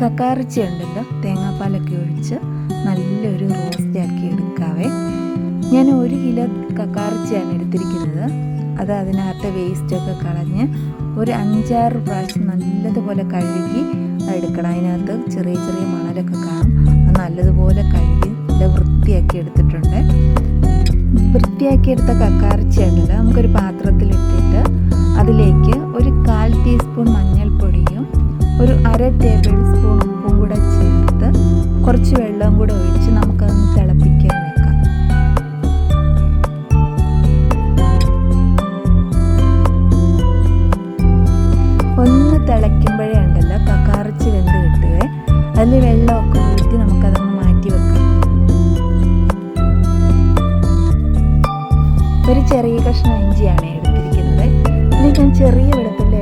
കക്കാറിച്ചി ഉണ്ടല്ലോ തേങ്ങാപ്പാലൊക്കെ ഒഴിച്ച് നല്ലൊരു റോസ്റ്റ് ആക്കി എടുക്കാവേ. ഞാൻ ഒരു കിലോ കക്കാറിച്ചിയാണ് എടുത്തിരിക്കുന്നത്. അത് അതിനകത്തെ വേസ്റ്റൊക്കെ കളഞ്ഞ് ഒരു അഞ്ചാറ് പ്രാവശ്യം നല്ലതുപോലെ കഴുകി എടുക്കണം. അതിനകത്ത് ചെറിയ ചെറിയ മണലൊക്കെ കാണും. അത് നല്ലതുപോലെ കഴുകി നല്ല വൃത്തിയാക്കി എടുത്തിട്ടുണ്ട്. വൃത്തിയാക്കി എടുത്ത കക്കാറിച്ചി ഉണ്ടല്ലോ നമുക്കൊരു പാത്രത്തിലിട്ടിട്ട് അതിലേക്ക് ഒരു കാൽ ടീസ്പൂൺ മഞ്ഞൾപ്പൊടിയും കുറച്ച് വെള്ളം കൂടെ ഒഴിച്ച് നമുക്കതൊന്ന് തിളപ്പിക്കാൻ വെക്കാം. ഒന്ന് തിളയ്ക്കുമ്പോഴേ ഉണ്ടല്ലോ കക്കാറിച്ച് വെന്ത് കിട്ടുക അതിൽ വെള്ളമൊക്കെ ഊറ്റി നമുക്കതൊന്ന് മാറ്റി വെക്കാം. ഒരു ചെറിയ കഷ്ണം ഇഞ്ചിയാണ് എടുത്തിരിക്കുന്നത്. ഇനി ഞാൻ ചെറിയ വെളുത്തുള്ളി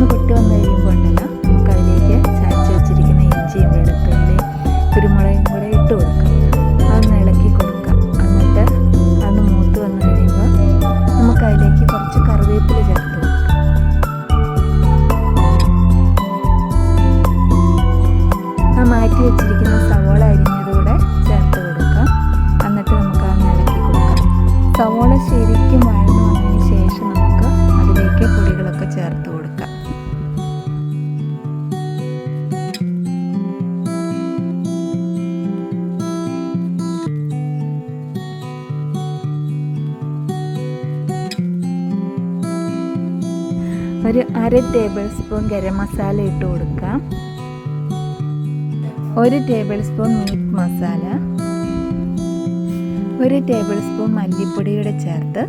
കടുകൊന്ന് പൊട്ടി വന്നു കഴിയുമ്പോൾ ഉണ്ടല്ലോ നമുക്ക് അതിലേക്ക് ചായച്ച് വെച്ചിരിക്കുന്ന ഇഞ്ചിയും വെളുത്തുള്ളി കുരുമുളകും ഒരു അര ടേബിൾ സ്പൂൺ ഗരം മസാല ഇട്ട് കൊടുക്കാം. ഒരു ടേബിൾ സ്പൂൺ മീറ്റ് മസാല. ഒരു ടേബിൾ സ്പൂൺ മല്ലിപ്പൊടിയുടെ ചേർത്ത്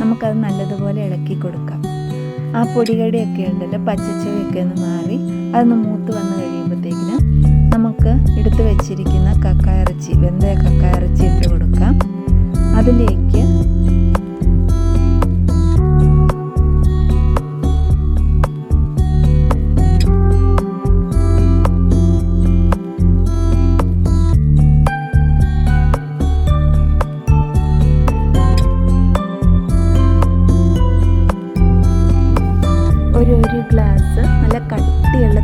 നമുക്കത് നല്ലതുപോലെ ഇളക്കി കൊടുക്കാം. ആ പൊടികടിയൊക്കെ ഉണ്ടല്ലോ പച്ചച്ചുവയൊക്കെ ഒന്ന് മാറി അതൊന്ന് മൂത്ത് വന്ന് കഴിയുമ്പോഴത്തേക്കിന് നമുക്ക് എടുത്തു വെച്ചിരിക്കുന്ന കക്കായിറച്ചി വെന്തയ കക്കായിറച്ചി ഇട്ട് കൊടുക്കാം. അതിലേക്ക്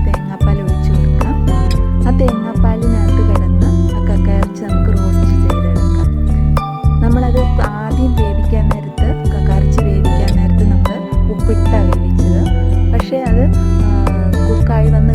തേങ്ങാപ്പാൽ ഒഴിച്ചു കൊടുക്കാം. ആ തേങ്ങാപ്പാലിനകത്ത് കിടന്ന് ആ കക്കയിറച്ചി നമുക്ക് റോസ്റ്റ് ചെയ്തെടുക്കാം. നമ്മളത് ആദ്യം വേവിക്കാൻ നേരത്ത് കക്കയിറച്ചി വേവിക്കാൻ നേരത്ത് നമ്മൾ ഉപ്പിട്ടാണ് വേവിച്ചത്. പക്ഷേ അത് കുക്കായി വന്ന്